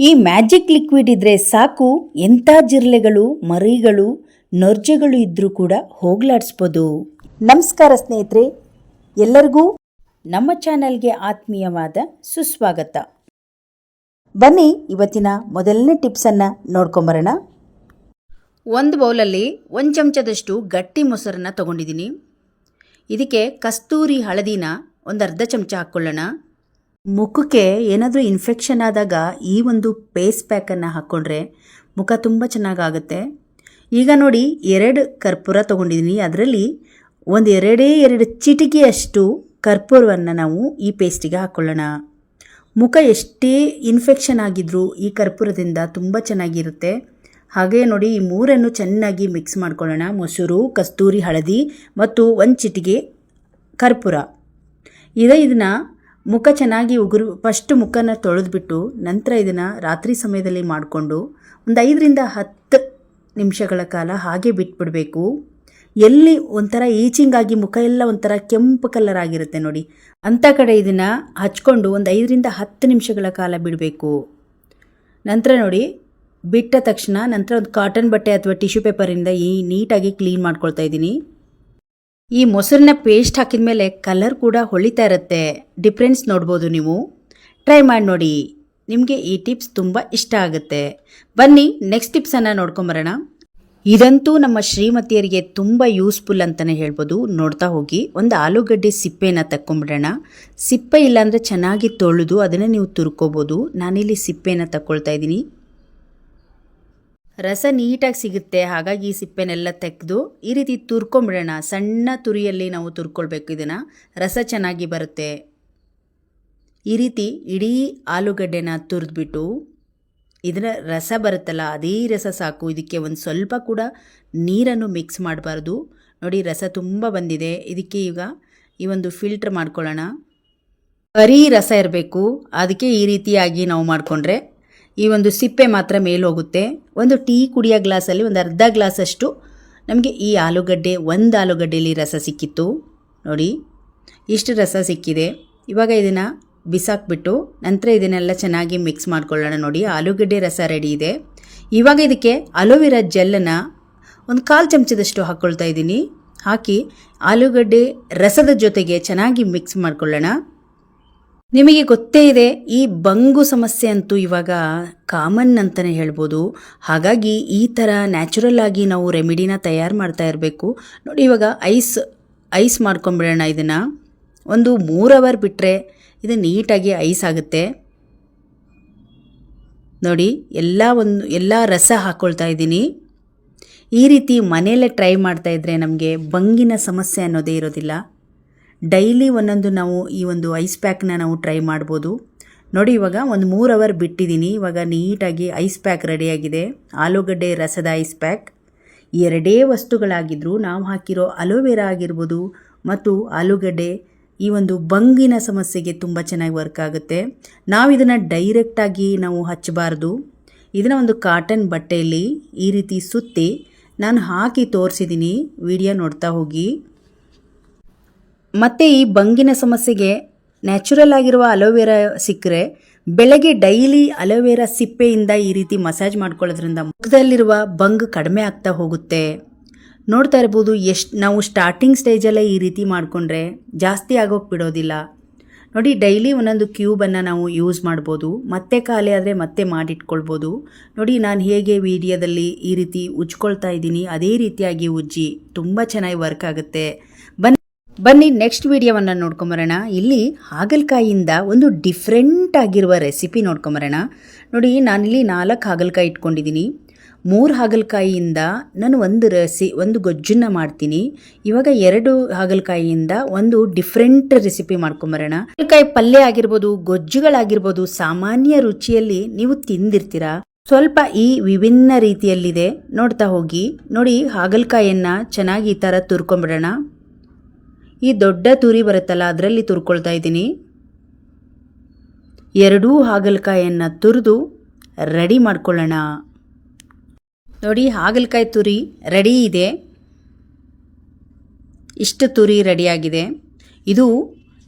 ಈ magic liquid ಇದ್ರೆ ಸಾಕು. ಎಂಥ ಜಿರ್ಲೆಗಳು ಮರಿಗಳು, ನೊರ್ಜೆಗಳು ಇದ್ರೂ ಕೂಡ ಹೋಗ್ಲಾಡಿಸ್ಬೋದು. ನಮಸ್ಕಾರ ಸ್ನೇಹಿತರೆ, ಎಲ್ಲರಿಗೂ ನಮ್ಮ ಚಾನಲ್ಗೆ ಆತ್ಮೀಯವಾದ ಸುಸ್ವಾಗತ. ಬನ್ನಿ, ಇವತ್ತಿನ ಮೊದಲನೇ ಟಿಪ್ಸನ್ನು ನೋಡ್ಕೊಂಬರೋಣ. ಒಂದು ಬೌಲಲ್ಲಿ ಒಂದು ಚಮಚದಷ್ಟು ಗಟ್ಟಿ ಮೊಸರನ್ನ ತಗೊಂಡಿದ್ದೀನಿ. ಇದಕ್ಕೆ ಕಸ್ತೂರಿ ಹಳದಿನ ಒಂದು ಅರ್ಧ ಚಮಚ ಹಾಕ್ಕೊಳ್ಳೋಣ. ಮುಖಕ್ಕೆ ಏನಾದರೂ ಇನ್ಫೆಕ್ಷನ್ ಆದಾಗ ಈ ಒಂದು ಪೇಸ್ ಪ್ಯಾಕನ್ನು ಹಾಕ್ಕೊಂಡ್ರೆ ಮುಖ ತುಂಬ ಚೆನ್ನಾಗಾಗುತ್ತೆ. ಈಗ ನೋಡಿ ಎರಡು ಕರ್ಪೂರ ತೊಗೊಂಡಿದ್ದೀನಿ ಅದರಲ್ಲಿ ಒಂದು ಎರಡೇ ಎರಡು ಚಿಟಿಕೆಯಷ್ಟು ಕರ್ಪೂರವನ್ನು ನಾವು ಈ ಪೇಸ್ಟಿಗೆ ಹಾಕ್ಕೊಳ್ಳೋಣ ಮುಖ ಎಷ್ಟೇ ಇನ್ಫೆಕ್ಷನ್ ಆಗಿದ್ರೂ ಈ ಕರ್ಪೂರದಿಂದ ತುಂಬ ಚೆನ್ನಾಗಿರುತ್ತೆ. ಹಾಗೆ ನೋಡಿ ಈ ಮೂರನ್ನು ಚೆನ್ನಾಗಿ ಮಿಕ್ಸ್ ಮಾಡ್ಕೊಳ್ಳೋಣ. ಮೊಸರು, ಕಸ್ತೂರಿ, ಹಳದಿ ಮತ್ತು ಒಂದು ಚಿಟಿಗೆ ಕರ್ಪೂರ. ಇದೆ ಇದನ್ನು ಮುಖ ಚೆನ್ನಾಗಿ ಉಗುರು, ಫಸ್ಟ್ ಮುಖನ ತೊಳೆದ್ಬಿಟ್ಟು ನಂತರ ಇದನ್ನು ರಾತ್ರಿ ಸಮಯದಲ್ಲಿ ಮಾಡಿಕೊಂಡು ಒಂದು ಐದರಿಂದ ಹತ್ತು ನಿಮಿಷಗಳ ಕಾಲ ಹಾಗೆ ಬಿಟ್ಬಿಡಬೇಕು. ಎಲ್ಲಿ ಒಂಥರ ಈಚಿಂಗ್ ಆಗಿ ಮುಖ ಎಲ್ಲ ಒಂಥರ ಕೆಂಪು ಕಲರ್ ಆಗಿರುತ್ತೆ ನೋಡಿ. ಅಂಥ ಕಡೆ ಇದನ್ನು ಹಚ್ಕೊಂಡು ಒಂದು ಐದರಿಂದ ಹತ್ತು ನಿಮಿಷಗಳ ಕಾಲ ಬಿಡಬೇಕು. ನಂತರ ನೋಡಿ, ಬಿಟ್ಟ ತಕ್ಷಣ ನಂತರ ಒಂದು ಕಾಟನ್ ಬಟ್ಟೆ ಅಥವಾ ಟಿಶ್ಯೂ ಪೇಪರಿಂದ ಈ ನೀಟಾಗಿ ಕ್ಲೀನ್ ಮಾಡ್ಕೊಳ್ತಾ ಇದ್ದೀನಿ. ಈ ಮೊಸರನ್ನ ಪೇಸ್ಟ್ ಹಾಕಿದ ಮೇಲೆ ಕಲರ್ ಕೂಡ ಹೊಳಿತಾ ಇರುತ್ತೆ. ಡಿಫ್ರೆನ್ಸ್ ನೋಡ್ಬೋದು ನೀವು. ಟ್ರೈ ಮಾಡಿ ನೋಡಿ. ನಿಮಗೆ ಈ ಟಿಪ್ಸ್ ತುಂಬ ಇಷ್ಟ ಆಗುತ್ತೆ. ಬನ್ನಿ ನೆಕ್ಸ್ಟ್ ಟಿಪ್ಸನ್ನು ನೋಡ್ಕೊಂಬರೋಣ. ಇದಂತೂ ನಮ್ಮ ಶ್ರೀಮತಿಯರಿಗೆ ತುಂಬ ಯೂಸ್ಫುಲ್ ಅಂತಲೇ ಹೇಳ್ಬೋದು. ನೋಡ್ತಾ ಹೋಗಿ. ಒಂದು ಆಲೂಗಡ್ಡೆ ಸಿಪ್ಪೆನ ತಕ್ಕೊಂಬಿಡೋಣ. ಸಿಪ್ಪೆ ಇಲ್ಲಾಂದರೆ ಚೆನ್ನಾಗಿ ತೊಳೆದು ಅದನ್ನು ನೀವು ತುರ್ಕೋಬೋದು. ನಾನಿಲ್ಲಿ ಸಿಪ್ಪೆನ ತಕ್ಕೊಳ್ತಾ ಇದ್ದೀನಿ. ರಸ ನೀಟಾಗಿ ಸಿಗುತ್ತೆ, ಹಾಗಾಗಿ ಈ ಸಿಪ್ಪೆನೆಲ್ಲ ತೆಗೆದು ಈ ರೀತಿ ತುರ್ಕೊಂಬಿಡೋಣ. ಸಣ್ಣ ತುರಿಯಲ್ಲಿ ನಾವು ತುರ್ಕೊಳ್ಬೇಕು ಇದನ್ನು. ರಸ ಚೆನ್ನಾಗಿ ಬರುತ್ತೆ. ಈ ರೀತಿ ಇಡೀ ಆಲೂಗಡ್ಡೆನ ತುರಿದ್ಬಿಟ್ಟು ಇದರ ರಸ ಬರುತ್ತಲ್ಲ, ಅದೇ ರಸ ಸಾಕು. ಇದಕ್ಕೆ ಒಂದು ಸ್ವಲ್ಪ ಕೂಡ ನೀರನ್ನು ಮಿಕ್ಸ್ ಮಾಡಬಾರ್ದು. ನೋಡಿ, ರಸ ತುಂಬ ಬಂದಿದೆ. ಇದಕ್ಕೆ ಈಗ ಈ ಒಂದು ಫಿಲ್ಟ್ರ್ ಮಾಡ್ಕೊಳ್ಳೋಣ. ಬರೀ ರಸ ಇರಬೇಕು. ಅದಕ್ಕೆ ಈ ರೀತಿಯಾಗಿ ನಾವು ಮಾಡಿಕೊಂಡ್ರೆ ಈ ಒಂದು ಸಿಪ್ಪೆ ಮಾತ್ರ ಮೇಲೋಗುತ್ತೆ. ಒಂದು ಟೀ ಕುಡಿಯೋ ಗ್ಲಾಸಲ್ಲಿ ಒಂದು ಅರ್ಧ ಗ್ಲಾಸಷ್ಟು ನಮಗೆ ಈ ಆಲೂಗಡ್ಡೆ, ಒಂದು ಆಲೂಗಡ್ಡೆಯಲ್ಲಿ ರಸ ಸಿಕ್ಕಿತ್ತು. ನೋಡಿ, ಇಷ್ಟು ರಸ ಸಿಕ್ಕಿದೆ. ಇವಾಗ ಇದನ್ನು ಬಿಸಾಕ್ಬಿಟ್ಟು ನಂತರ ಇದನ್ನೆಲ್ಲ ಚೆನ್ನಾಗಿ ಮಿಕ್ಸ್ ಮಾಡ್ಕೊಳ್ಳೋಣ ನೋಡಿ. ಆಲೂಗಡ್ಡೆ ರಸ ರೆಡಿ ಇದೆ. ಇವಾಗ ಇದಕ್ಕೆ ಅಲೋವೆರಾ ಜೆಲ್ಲನ್ನು ಒಂದು ಕಾಲು ಚಮಚದಷ್ಟು ಹಾಕ್ಕೊಳ್ತಾ ಇದ್ದೀನಿ. ಹಾಕಿ ಆಲೂಗಡ್ಡೆ ರಸದ ಜೊತೆಗೆ ಚೆನ್ನಾಗಿ ಮಿಕ್ಸ್ ಮಾಡ್ಕೊಳ್ಳೋಣ. ನಿಮಗೆ ಗೊತ್ತೇ ಇದೆ, ಈ ಬಂಗು ಸಮಸ್ಯೆ ಅಂತೂ ಇವಾಗ ಕಾಮನ್ ಅಂತಲೇ ಹೇಳ್ಬೋದು. ಹಾಗಾಗಿ ಈ ಥರ ನ್ಯಾಚುರಲ್ ಆಗಿ ನಾವು ರೆಮಿಡಿನ ತಯಾರು ಮಾಡ್ತಾ ಇರಬೇಕು. ನೋಡಿ, ಇವಾಗ ಐಸ್ ಐಸ್ ಮಾಡ್ಕೊಂಬಿಡೋಣ ಇದನ್ನು. ಒಂದು ಮೂರು ಅವರ್ ಬಿಟ್ಟರೆ ಇದು ನೀಟಾಗಿ ಐಸ್ ಆಗುತ್ತೆ. ನೋಡಿ, ಎಲ್ಲ ಒಂದು, ಎಲ್ಲ ರಸ ಹಾಕ್ಕೊಳ್ತಾ ಇದ್ದೀನಿ. ಈ ರೀತಿ ಮನೆಯಲ್ಲೇ ಟ್ರೈ ಮಾಡ್ತಾ ಇದ್ದರೆ ನಮಗೆ ಬಂಗಿನ ಸಮಸ್ಯೆ ಅನ್ನೋದೇ ಇರೋದಿಲ್ಲ. ಡೈಲಿ ಒಂದೊಂದು ನಾವು ಈ ಒಂದು ಐಸ್ ಪ್ಯಾಕ್ನ ನಾವು ಟ್ರೈ ಮಾಡ್ಬೋದು. ನೋಡಿ ಇವಾಗ ಒಂದು ಮೂರು ಅವರ್ ಬಿಟ್ಟಿದ್ದೀನಿ ಇವಾಗ ನೀಟಾಗಿ ಐಸ್ ಪ್ಯಾಕ್ ರೆಡಿಯಾಗಿದೆ ಆಲೂಗಡ್ಡೆ ರಸದ ಐಸ್ ಪ್ಯಾಕ್ ಎರಡೇ ವಸ್ತುಗಳಾಗಿದ್ದರೂ ನಾವು ಹಾಕಿರೋ ಅಲೋವೆರಾ ಆಗಿರ್ಬೋದು ಮತ್ತು ಆಲೂಗಡ್ಡೆ ಈ ಒಂದು ಬಂಗಿನ ಸಮಸ್ಯೆಗೆ ತುಂಬ ಚೆನ್ನಾಗಿ ವರ್ಕ್ ಆಗುತ್ತೆ. ನಾವು ಇದನ್ನು ಡೈರೆಕ್ಟಾಗಿ ನಾವು ಹಚ್ಚಬಾರ್ದು. ಇದನ್ನು ಒಂದು ಕಾಟನ್ ಬಟ್ಟೆಯಲ್ಲಿ ಈ ರೀತಿ ಸುತ್ತಿ ನಾನು ಹಾಕಿ ತೋರಿಸಿದ್ದೀನಿ ವಿಡಿಯೋ ನೋಡ್ತಾ ಹೋಗಿ. ಮತ್ತು ಈ ಬಂಗಿನ ಸಮಸ್ಯೆಗೆ ನ್ಯಾಚುರಲ್ ಆಗಿರುವ ಅಲೋವೆರಾ ಸಿಕ್ಕರೆ ಬೆಳಗ್ಗೆ ಡೈಲಿ ಅಲೋವೆರಾ ಸಿಪ್ಪೆಯಿಂದ ಈ ರೀತಿ ಮಸಾಜ್ ಮಾಡ್ಕೊಳ್ಳೋದ್ರಿಂದ ಮುಖದಲ್ಲಿರುವ ಬಂಗ್ ಕಡಿಮೆ ಆಗ್ತಾ ಹೋಗುತ್ತೆ. ನೋಡ್ತಾ ಇರ್ಬೋದು ಎಷ್ಟು ನಾವು ಸ್ಟಾರ್ಟಿಂಗ್ ಸ್ಟೇಜಲ್ಲೇ ಈ ರೀತಿ ಮಾಡಿಕೊಂಡ್ರೆ ಜಾಸ್ತಿ ಆಗೋಕೆ ಬಿಡೋದಿಲ್ಲ. ನೋಡಿ ಡೈಲಿ ಒಂದೊಂದು ಕ್ಯೂಬನ್ನು ನಾವು ಯೂಸ್ ಮಾಡ್ಬೋದು, ಮತ್ತೆ ಖಾಲಿ ಆದರೆ ಮತ್ತೆ ಮಾಡಿಟ್ಕೊಳ್ಬೋದು. ನೋಡಿ ನಾನು ಹೇಗೆ ವಿಡಿಯೋದಲ್ಲಿ ಈ ರೀತಿ ಉಜ್ಕೊಳ್ತಾ ಇದ್ದೀನಿ, ಅದೇ ರೀತಿಯಾಗಿ ಉಜ್ಜಿ, ತುಂಬ ಚೆನ್ನಾಗಿ ವರ್ಕ್ ಆಗುತ್ತೆ. ಬನ್ನಿ. ಬನ್ನಿ ನೆಕ್ಸ್ಟ್ ವಿಡಿಯೋವನ್ನು ನೋಡ್ಕೊಂಬರೋಣ. ಇಲ್ಲಿ ಹಾಗಲಕಾಯಿಯಿಂದ ಒಂದು ಡಿಫ್ರೆಂಟ್ ಆಗಿರುವ ರೆಸಿಪಿ ನೋಡ್ಕೊಂಬರೋಣ. ನೋಡಿ, ನಾನಿಲ್ಲಿ ನಾಲ್ಕು ಹಾಗಲಕಾಯಿ ಇಟ್ಕೊಂಡಿದ್ದೀನಿ. ಮೂರು ಹಾಗಲಕಾಯಿಯಿಂದ ನಾನು ಒಂದು ರೆಸಿ, ಒಂದು ಗೊಜ್ಜನ್ನು ಮಾಡ್ತೀನಿ. ಇವಾಗ ಎರಡು ಹಾಗಲಕಾಯಿಯಿಂದ ಒಂದು ಡಿಫ್ರೆಂಟ್ ರೆಸಿಪಿ ಮಾಡ್ಕೊಂಬರೋಣ. ಹಾಗಲಕಾಯಿ ಪಲ್ಯ ಆಗಿರ್ಬೋದು, ಗೊಜ್ಜುಗಳಾಗಿರ್ಬೋದು, ಸಾಮಾನ್ಯ ರುಚಿಯಲ್ಲಿ ನೀವು ತಿಂದಿರ್ತೀರಾ? ಸ್ವಲ್ಪ ಈ ವಿಭಿನ್ನ ರೀತಿಯಲ್ಲಿದೆ. ನೋಡ್ತಾ ಹೋಗಿ. ನೋಡಿ, ಹಾಗಲಕಾಯಿಯನ್ನು ಚೆನ್ನಾಗಿ ಈ ಥರ ತುರ್ಕೊಂಬಿಡೋಣ. ಈ ದೊಡ್ಡ ತುರಿ ಬರುತ್ತಲ್ಲ, ಅದರಲ್ಲಿ ತುರ್ಕೊಳ್ತಾ ಇದ್ದೀನಿ. ಎರಡೂ ಹಾಗಲಕಾಯನ್ನು ತುರಿದು ರೆಡಿ ಮಾಡ್ಕೊಳ್ಳೋಣ. ನೋಡಿ, ಹಾಗಲಕಾಯಿ ತುರಿ ರೆಡಿ ಇದೆ. ಇಷ್ಟು ತುರಿ ರೆಡಿಯಾಗಿದೆ. ಇದು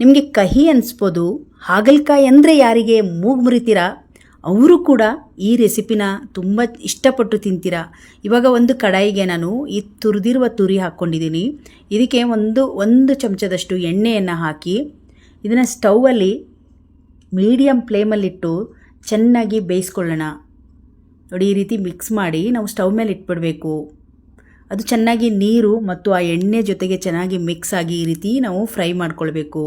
ನಿಮಗೆ ಕಹಿ ಅನಿಸ್ಬೋದು. ಹಾಗಲಕಾಯಿ ಅಂದರೆ ಯಾರಿಗೆ? ಮೂಗು ಮುರಿತೀರಾ? ಅವರು ಕೂಡ ಈ ರೆಸಿಪಿನ ತುಂಬ ಇಷ್ಟಪಟ್ಟು ತಿಂತೀರಾ? ಇವಾಗ ಒಂದು ಕಡಾಯಿಗೆ ನಾನು ಈ ತುರಿದಿರುವ ತುರಿ ಹಾಕ್ಕೊಂಡಿದ್ದೀನಿ. ಇದಕ್ಕೆ ಒಂದು ಒಂದು ಚಮಚದಷ್ಟು ಎಣ್ಣೆಯನ್ನು ಹಾಕಿ ಇದನ್ನು ಸ್ಟೌವಲ್ಲಿ ಮೀಡಿಯಮ್ ಫ್ಲೇಮಲ್ಲಿಟ್ಟು ಚೆನ್ನಾಗಿ ಬೇಯಿಸ್ಕೊಳ್ಳೋಣ. ನೋಡಿ, ಈ ರೀತಿ ಮಿಕ್ಸ್ ಮಾಡಿ ನಾವು ಸ್ಟವ್ ಮೇಲೆ ಇಟ್ಬಿಡಬೇಕು. ಅದು ಚೆನ್ನಾಗಿ ನೀರು ಮತ್ತು ಆ ಎಣ್ಣೆ ಜೊತೆಗೆ ಚೆನ್ನಾಗಿ ಮಿಕ್ಸ್ ಆಗಿ ಈ ರೀತಿ ನಾವು ಫ್ರೈ ಮಾಡ್ಕೊಳ್ಬೇಕು.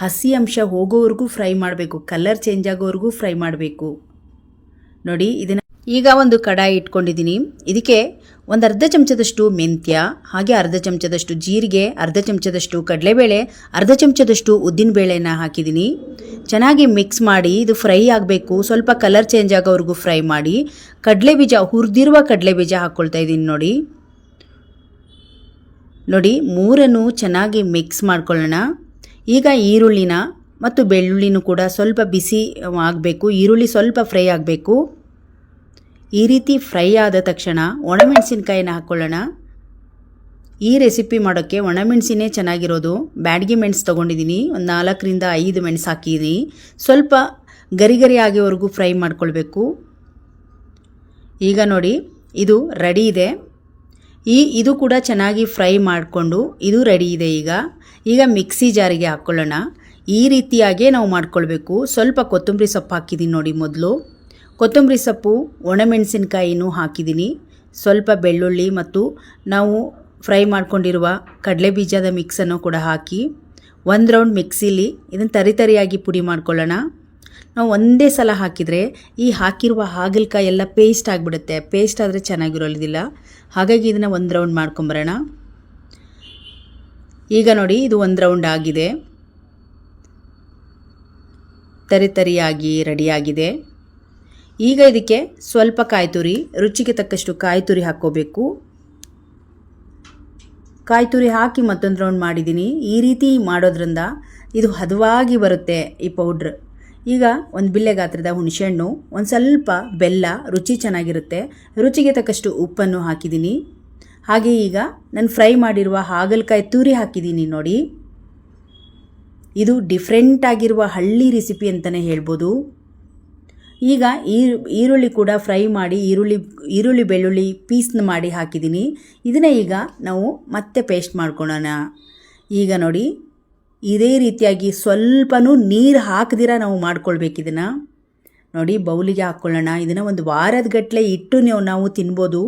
ಹಸಿ ಅಂಶ ಹೋಗೋವರೆಗೂ ಫ್ರೈ ಮಾಡಬೇಕು, ಕಲರ್ ಚೇಂಜ್ ಆಗೋವರೆಗೂ ಫ್ರೈ ಮಾಡಬೇಕು. ನೋಡಿ, ಇದನ್ನು ಈಗ ಒಂದು ಕಡಾಯಿ ಇಟ್ಕೊಂಡಿದ್ದೀನಿ. ಇದಕ್ಕೆ ಒಂದು ಅರ್ಧ ಚಮಚದಷ್ಟು ಮೆಂತ್ಯ, ಹಾಗೆ ಅರ್ಧ ಚಮಚದಷ್ಟು ಜೀರಿಗೆ, ಅರ್ಧ ಚಮಚದಷ್ಟು ಕಡಲೆಬೇಳೆ, ಅರ್ಧ ಚಮಚದಷ್ಟು ಉದ್ದಿನಬೇಳೆನ ಹಾಕಿದ್ದೀನಿ. ಚೆನ್ನಾಗಿ ಮಿಕ್ಸ್ ಮಾಡಿ, ಇದು ಫ್ರೈ ಆಗಬೇಕು. ಸ್ವಲ್ಪ ಕಲರ್ ಚೇಂಜ್ ಆಗೋವರೆಗೂ ಫ್ರೈ ಮಾಡಿ, ಕಡಲೆ ಬೀಜ, ಹುರಿದಿರುವ ಕಡಲೆ ಬೀಜ ಹಾಕ್ಕೊಳ್ತಾ ಇದ್ದೀನಿ ನೋಡಿ. ನೋಡಿ, ಮೂರನ್ನು ಚೆನ್ನಾಗಿ ಮಿಕ್ಸ್ ಮಾಡ್ಕೊಳ್ಳೋಣ. ಈಗ ಈರುಳ್ಳಿನ ಮತ್ತು ಬೆಳ್ಳುಳ್ಳಿನೂ ಕೂಡ ಸ್ವಲ್ಪ ಬಿಸಿ ಆಗಬೇಕು. ಈರುಳ್ಳಿ ಸ್ವಲ್ಪ ಫ್ರೈ ಆಗಬೇಕು. ಈ ರೀತಿ ಫ್ರೈ ಆದ ತಕ್ಷಣ ಒಣಮೆಣಸಿನ್ಕಾಯಿನ ಹಾಕ್ಕೊಳ್ಳೋಣ ಈ ರೆಸಿಪಿ ಮಾಡೋಕ್ಕೆ ಒಣಮೆಣಸಿನೇ ಚೆನ್ನಾಗಿರೋದು. ಬ್ಯಾಡ್ಗೆ ಮೆಣಸು ತೊಗೊಂಡಿದ್ದೀನಿ. ಒಂದು ನಾಲ್ಕರಿಂದ ಐದು ಮೆಣಸು ಹಾಕಿದ್ದೀನಿ. ಸ್ವಲ್ಪ ಗರಿ ಗರಿ ಆಗೋವರೆಗೂ ಫ್ರೈ ಮಾಡ್ಕೊಳ್ಬೇಕು. ಈಗ ನೋಡಿ, ಇದು ರೆಡಿ ಇದೆ. ಈ, ಇದು ಕೂಡ ಚೆನ್ನಾಗಿ ಫ್ರೈ ಮಾಡಿಕೊಂಡು ಇದು ರೆಡಿ ಇದೆ ಈಗ. ಈಗ ಮಿಕ್ಸಿ ಜಾರಿಗೆ ಹಾಕ್ಕೊಳ್ಳೋಣ ಈ ರೀತಿಯಾಗೇ ನಾವು ಮಾಡ್ಕೊಳ್ಬೇಕು. ಸ್ವಲ್ಪ ಕೊತ್ತಂಬರಿ ಸೊಪ್ಪು ಹಾಕಿದ್ದೀನಿ ನೋಡಿ ಮೊದಲು. ಕೊತ್ತಂಬರಿ ಸೊಪ್ಪು ಒಣಮೆಣಸಿನ್ಕಾಯಿನೂ ಹಾಕಿದ್ದೀನಿ ಸ್ವಲ್ಪ ಬೆಳ್ಳುಳ್ಳಿ ಮತ್ತು ನಾವು ಫ್ರೈ ಮಾಡ್ಕೊಂಡಿರುವ ಕಡಲೆ ಬೀಜದ ಮಿಕ್ಸನ್ನು ಕೂಡ ಹಾಕಿ ಒಂದು ರೌಂಡ್ ಮಿಕ್ಸಿಲಿ ಇದನ್ನು ತರಿತರಿಯಾಗಿ ಪುಡಿ ಮಾಡ್ಕೊಳ್ಳೋಣ. ನಾವು ಒಂದೇ ಸಲ ಹಾಕಿದರೆ ಈ ಹಾಕಿರುವ ಹಾಗಲಕಾಯಿ ಎಲ್ಲ ಪೇಸ್ಟ್ ಆಗಿಬಿಡುತ್ತೆ. ಪೇಸ್ಟ್ ಆದರೆ ಚೆನ್ನಾಗಿರೋದಿಲ್ಲ. ಹಾಗಾಗಿ ಇದನ್ನು ಒಂದು ರೌಂಡ್ ಮಾಡ್ಕೊಂಬರೋಣ. ಈಗ ನೋಡಿ ಇದು ಒಂದು ರೌಂಡ್ ಆಗಿದೆ. ತರಿ ತರಿಯಾಗಿ ರೆಡಿಯಾಗಿದೆ ಈಗ ಇದಕ್ಕೆ ಸ್ವಲ್ಪ ಕಾಯಿ ತುರಿ ರುಚಿಗೆ ತಕ್ಕಷ್ಟು ಕಾಯಿ ತುರಿ ಹಾಕ್ಕೋಬೇಕು. ಕಾಯಿ ತುರಿ ಹಾಕಿ ಮತ್ತೊಂದು ರೌಂಡ್ ಮಾಡಿದ್ದೀನಿ ಈ ರೀತಿ ಮಾಡೋದ್ರಿಂದ ಇದು ಹದವಾಗಿ ಬರುತ್ತೆ ಈ ಪೌಡ್ರ್ ಈಗ ಒಂದು ಬಿಲ್ಲೆ ಗಾತ್ರದ ಹುಣಸೆಹಣ್ಣು, ಒಂದು ಸ್ವಲ್ಪ ಬೆಲ್ಲ, ರುಚಿ ಚೆನ್ನಾಗಿರುತ್ತೆ. ರುಚಿಗೆ ತಕ್ಕಷ್ಟು ಉಪ್ಪನ್ನು ಹಾಕಿದ್ದೀನಿ ಹಾಗೆ ಈಗ ನಾನು ಫ್ರೈ ಮಾಡಿರುವ ಹಾಗಲಕಾಯಿ ತುರಿ ಹಾಕಿದ್ದೀನಿ ನೋಡಿ. ಇದು ಡಿಫ್ರೆಂಟ್ ಆಗಿರುವ ಹಳ್ಳಿ ರೆಸಿಪಿ ಅಂತಲೇ ಹೇಳ್ಬೋದು. ಈಗ ಈರುಳ್ಳಿ ಕೂಡ ಫ್ರೈ ಮಾಡಿ ಈರುಳ್ಳಿ ಈರುಳ್ಳಿ ಬೆಳ್ಳುಳ್ಳಿ ಪೀಸ್ನ ಮಾಡಿ ಹಾಕಿದ್ದೀನಿ. ಇದನ್ನೇ ಈಗ ನಾವು ಮತ್ತೆ ಪೇಸ್ಟ್ ಮಾಡ್ಕೊಳ್ಳೋಣ ಈಗ ನೋಡಿ, ಇದೇ ರೀತಿಯಾಗಿ ಸ್ವಲ್ಪನೂ ನೀರು ಹಾಕದಿರ ನಾವು ಮಾಡ್ಕೊಳ್ಬೇಕು ಇದನ್ನು. ನೋಡಿ, ಬೌಲಿಗೆ ಹಾಕ್ಕೊಳ್ಳೋಣ. ಇದನ್ನು ಒಂದು ವಾರದ ಗಟ್ಟಲೆ ಇಟ್ಟು ನೀವು ನಾವು ತಿನ್ಬೋದು.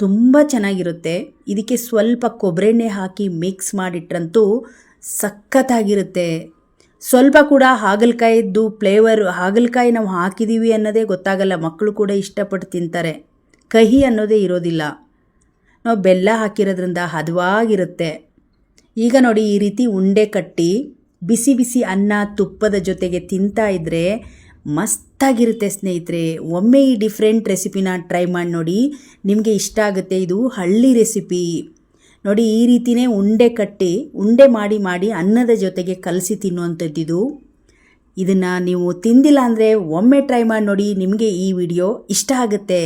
ತುಂಬ ಚೆನ್ನಾಗಿರುತ್ತೆ. ಇದಕ್ಕೆ ಸ್ವಲ್ಪ ಕೊಬ್ಬರೆಣ್ಣೆ ಹಾಕಿ ಮಿಕ್ಸ್ ಮಾಡಿಟ್ರಂತೂ ಸಖತ್ತಾಗಿರುತ್ತೆ. ಸ್ವಲ್ಪ ಕೂಡ ಹಾಗಲಕಾಯಿದ್ದು ಫ್ಲೇವರ್ ಹಾಗಲಕಾಯಿ ನಾವು ಹಾಕಿದ್ದೀವಿ ಅನ್ನೋದೇ ಗೊತ್ತಾಗಲ್ಲ ಮಕ್ಕಳು ಕೂಡ ಇಷ್ಟಪಟ್ಟು ತಿಂತಾರೆ. ಕಹಿ ಅನ್ನೋದೇ ಇರೋದಿಲ್ಲ. ನಾವು ಬೆಲ್ಲ ಹಾಕಿರೋದ್ರಿಂದ ಹದವಾಗಿರುತ್ತೆ. ಈಗ ನೋಡಿ ಈ ರೀತಿ ಉಂಡೆ ಕಟ್ಟಿ ಬಿಸಿ ಬಿಸಿ ಅನ್ನ ತುಪ್ಪದ ಜೊತೆಗೆ ತಿಂತಾ ಇದ್ದರೆ ಮಸ್ತಾಗಿರುತ್ತೆ ಸ್ನೇಹಿತರೆ. ಒಮ್ಮೆ ಈ ಡಿಫ್ರೆಂಟ್ ರೆಸಿಪಿನ ಟ್ರೈ ಮಾಡಿ ನೋಡಿ ನಿಮಗೆ ಇಷ್ಟ ಆಗುತ್ತೆ. ಇದು ಹಳ್ಳಿ ರೆಸಿಪಿ ನೋಡಿ, ಈ ರೀತಿಯೇ ಉಂಡೆ ಕಟ್ಟಿ, ಉಂಡೆ ಮಾಡಿ ಮಾಡಿ ಅನ್ನದ ಜೊತೆಗೆ ಕಲಸಿ ತಿನ್ನುವಂಥದ್ದಿದು ಇದನ್ನು ನೀವು ತಿಂದಿಲ್ಲ ಅಂದರೆ ಒಮ್ಮೆ ಟ್ರೈ ಮಾಡಿ ನೋಡಿ ನಿಮಗೆ ಈ ವಿಡಿಯೋ ಇಷ್ಟ ಆಗುತ್ತೆ.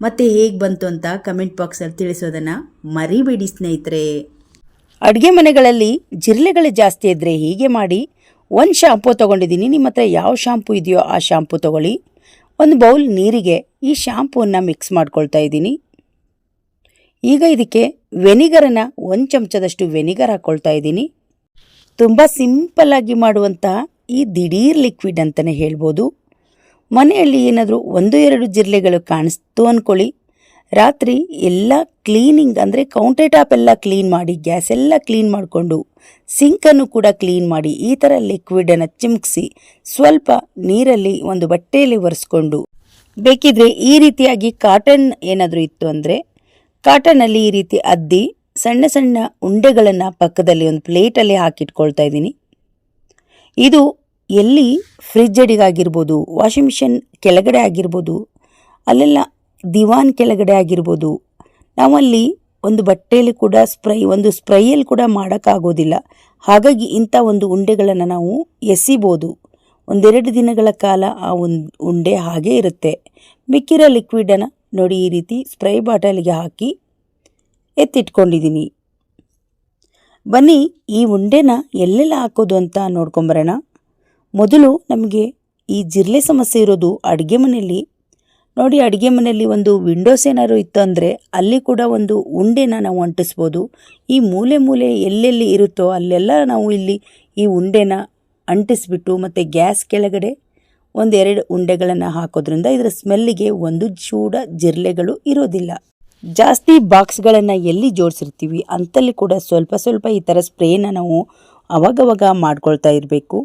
ಮತ್ತು ಹೇಗೆ ಬಂತು ಅಂತ ಕಮೆಂಟ್ ಬಾಕ್ಸಲ್ಲಿ ತಿಳಿಸೋದನ್ನು ಮರಿಬೇಡಿ ಸ್ನೇಹಿತರೆ. ಅಡುಗೆ ಮನೆಗಳಲ್ಲಿ ಜಿರಳೆಗಳು ಜಾಸ್ತಿ ಇದ್ದರೆ ಹೀಗೆ ಮಾಡಿ ಒಂದು ಶಾಂಪೂ ತೊಗೊಂಡಿದ್ದೀನಿ. ನಿಮ್ಮ ಹತ್ರ ಯಾವ ಶಾಂಪೂ ಇದೆಯೋ ಆ ಶಾಂಪೂ ತೊಗೊಳ್ಳಿ. ಒಂದು ಬೌಲ್ ನೀರಿಗೆ ಈ ಶಾಂಪೂವನ್ನು ಮಿಕ್ಸ್ ಮಾಡ್ಕೊಳ್ತಾ ಇದ್ದೀನಿ. ಈಗ ಇದಕ್ಕೆ ವೆನಿಗರನ್ನು ಒಂದು ಚಮಚದಷ್ಟು ವೆನಿಗರ್ ಹಾಕ್ಕೊಳ್ತಾ ಇದ್ದೀನಿ. ತುಂಬ ಸಿಂಪಲ್ಲಾಗಿ ಮಾಡುವಂತಹ ಈ ದಿಢೀರ್ ಲಿಕ್ವಿಡ್ ಅಂತಲೇ ಹೇಳ್ಬೋದು. ಮನೆಯಲ್ಲಿ ಏನಾದರೂ ಒಂದು, ಎರಡು ಜಿರಳೆಗಳು ಕಾಣಿಸ್ತು ಅಂದ್ಕೊಳ್ಳಿ ರಾತ್ರಿ ಎಲ್ಲ ಕ್ಲೀನಿಂಗ್ ಅಂದರೆ ಕೌಂಟರ್ ಟಾಪ್ ಎಲ್ಲ ಕ್ಲೀನ್ ಮಾಡಿ ಗ್ಯಾಸ್ ಎಲ್ಲ ಕ್ಲೀನ್ ಮಾಡಿಕೊಂಡು ಸಿಂಕನ್ನು ಕೂಡ ಕ್ಲೀನ್ ಮಾಡಿ, ಈ ಥರ ಲಿಕ್ವಿಡನ್ನು ಚಿಮುಕಿಸಿ, ಸ್ವಲ್ಪ ನೀರಲ್ಲಿ ಒಂದು ಬಟ್ಟೆಯಲ್ಲಿ ಒರೆಸ್ಕೊಂಡು, ಬೇಕಿದ್ರೆ ಈ ರೀತಿಯಾಗಿ ಕಾಟನ್ ಏನಾದರೂ ಇತ್ತು ಅಂದರೆ ಕಾಟನಲ್ಲಿ ಈ ರೀತಿ ಅದ್ದಿ, ಸಣ್ಣ ಸಣ್ಣ ಉಂಡೆಗಳನ್ನು ಪಕ್ಕದಲ್ಲಿ ಒಂದು ಪ್ಲೇಟಲ್ಲಿ ಹಾಕಿಟ್ಕೊಳ್ತಾ ಇದ್ದೀನಿ. ಇದು ಎಲ್ಲಿ ಫ್ರಿಜ್ ಅಡಿಗಾಗಿರ್ಬೋದು ವಾಷಿಂಗ್ ಮಿಷಿನ್ ಕೆಳಗಡೆ ಆಗಿರ್ಬೋದು, ಅಲ್ಲೆಲ್ಲ ದಿವಾನ್ ಕೆಳಗಡೆ ಆಗಿರ್ಬೋದು. ನಾವಲ್ಲಿ ಒಂದು ಬಟ್ಟೆಯಲ್ಲಿ ಕೂಡ ಸ್ಪ್ರೈ, ಒಂದು ಸ್ಪ್ರೈಯಲ್ಲಿ ಕೂಡ ಮಾಡೋಕ್ಕಾಗೋದಿಲ್ಲ. ಹಾಗಾಗಿ ಇಂಥ ಒಂದು ಉಂಡೆಗಳನ್ನು ನಾವು ಎಸಿಬೋದು. ಒಂದೆರಡು ದಿನಗಳ ಕಾಲ ಆ ಒಂದು ಉಂಡೆ ಹಾಗೇ ಇರುತ್ತೆ. ಮಿಕ್ಕಿರೋ ಲಿಕ್ವಿಡನ್ನು ನೋಡಿ ಈ ರೀತಿ ಸ್ಪ್ರೈ ಬಾಟಲಿಗೆ ಹಾಕಿ ಎತ್ತಿಟ್ಕೊಂಡಿದ್ದೀನಿ ಬನ್ನಿ, ಈ ಉಂಡೆನ ಎಲ್ಲೆಲ್ಲ ಹಾಕೋದು ಅಂತ ನೋಡ್ಕೊಂಬರೋಣ. ಮೊದಲು ನಮಗೆ ಈ ಜಿರಳೆ ಸಮಸ್ಯೆ ಇರೋದು ಅಡುಗೆ ಮನೆಯಲ್ಲಿ. ನೋಡಿ, ಅಡುಗೆ ಮನೆಯಲ್ಲಿ ಒಂದು ವಿಂಡೋಸ್ ಏನಾದ್ರು ಇತ್ತು ಅಂದರೆ ಅಲ್ಲಿ ಕೂಡ ಒಂದು ಉಂಡೆನ ನಾವು ಅಂಟಿಸ್ಬೋದು. ಈ ಮೂಲೆ ಮೂಲೆ ಎಲ್ಲೆಲ್ಲಿ ಇರುತ್ತೋ ಅಲ್ಲೆಲ್ಲ ನಾವು ಇಲ್ಲಿ ಈ ಉಂಡೆನ ಅಂಟಿಸ್ಬಿಟ್ಟು ಮತ್ತು ಗ್ಯಾಸ್ ಕೆಳಗಡೆ ಒಂದೆರಡು ಉಂಡೆಗಳನ್ನು ಹಾಕೋದ್ರಿಂದ ಇದರ ಸ್ಮೆಲ್ಲಿಗೆ ಒಂದು ಚೂಡ ಜಿರ್ಲೆಗಳು ಇರೋದಿಲ್ಲ. ಜಾಸ್ತಿ ಬಾಕ್ಸ್ಗಳನ್ನು ಎಲ್ಲಿ ಜೋಡಿಸಿರ್ತೀವಿ ಅಂತಲ್ಲಿ ಕೂಡ ಸ್ವಲ್ಪ ಸ್ವಲ್ಪ ಈ ಥರ ಸ್ಪ್ರೇನ ನಾವು ಅವಾಗವಾಗ ಮಾಡ್ಕೊಳ್ತಾ ಇರಬೇಕು.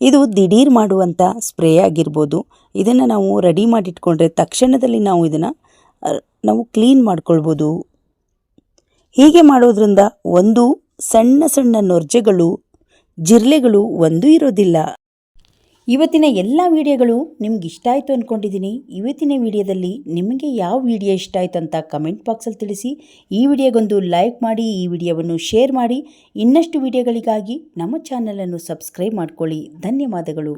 ಇದು ದಿಢೀರ್ ಮಾಡುವಂಥ ಸ್ಪ್ರೇ ಆಗಿರ್ಬೋದು. ಇದನ್ನು ನಾವು ರೆಡಿ ಮಾಡಿಟ್ಕೊಂಡ್ರೆ ತಕ್ಷಣದಲ್ಲಿ ನಾವು ಇದನ್ನು ನಾವು ಕ್ಲೀನ್ ಮಾಡ್ಕೊಳ್ಬೋದು. ಹೀಗೆ ಮಾಡೋದ್ರಿಂದ ಒಂದು ಸಣ್ಣ ಸಣ್ಣ ನೊರ್ಜೆಗಳು ಜಿರಳೆಗಳು ಒಂದೂ ಇರೋದಿಲ್ಲ. ಇವತ್ತಿನ ಎಲ್ಲ ವಿಡಿಯೋಗಳು ನಿಮ್ಗೆ ಇಷ್ಟ ಆಯಿತು ಅಂದ್ಕೊಂಡಿದ್ದೀನಿ ಇವತ್ತಿನ ವಿಡಿಯೋದಲ್ಲಿ ನಿಮಗೆ ಯಾವ ವಿಡಿಯೋ ಇಷ್ಟ ಆಯಿತು ಅಂತ ಕಮೆಂಟ್ ಬಾಕ್ಸಲ್ಲಿ ತಿಳಿಸಿ. ಈ ವಿಡಿಯೋಗೊಂದು ಲೈಕ್ ಮಾಡಿ, ಈ ವಿಡಿಯೋವನ್ನು ಶೇರ್ ಮಾಡಿ. ಇನ್ನಷ್ಟು ವಿಡಿಯೋಗಳಿಗಾಗಿ ನಮ್ಮ ಚಾನಲನ್ನು ಸಬ್ಸ್ಕ್ರೈಬ್ ಮಾಡ್ಕೊಳ್ಳಿ. ಧನ್ಯವಾದಗಳು.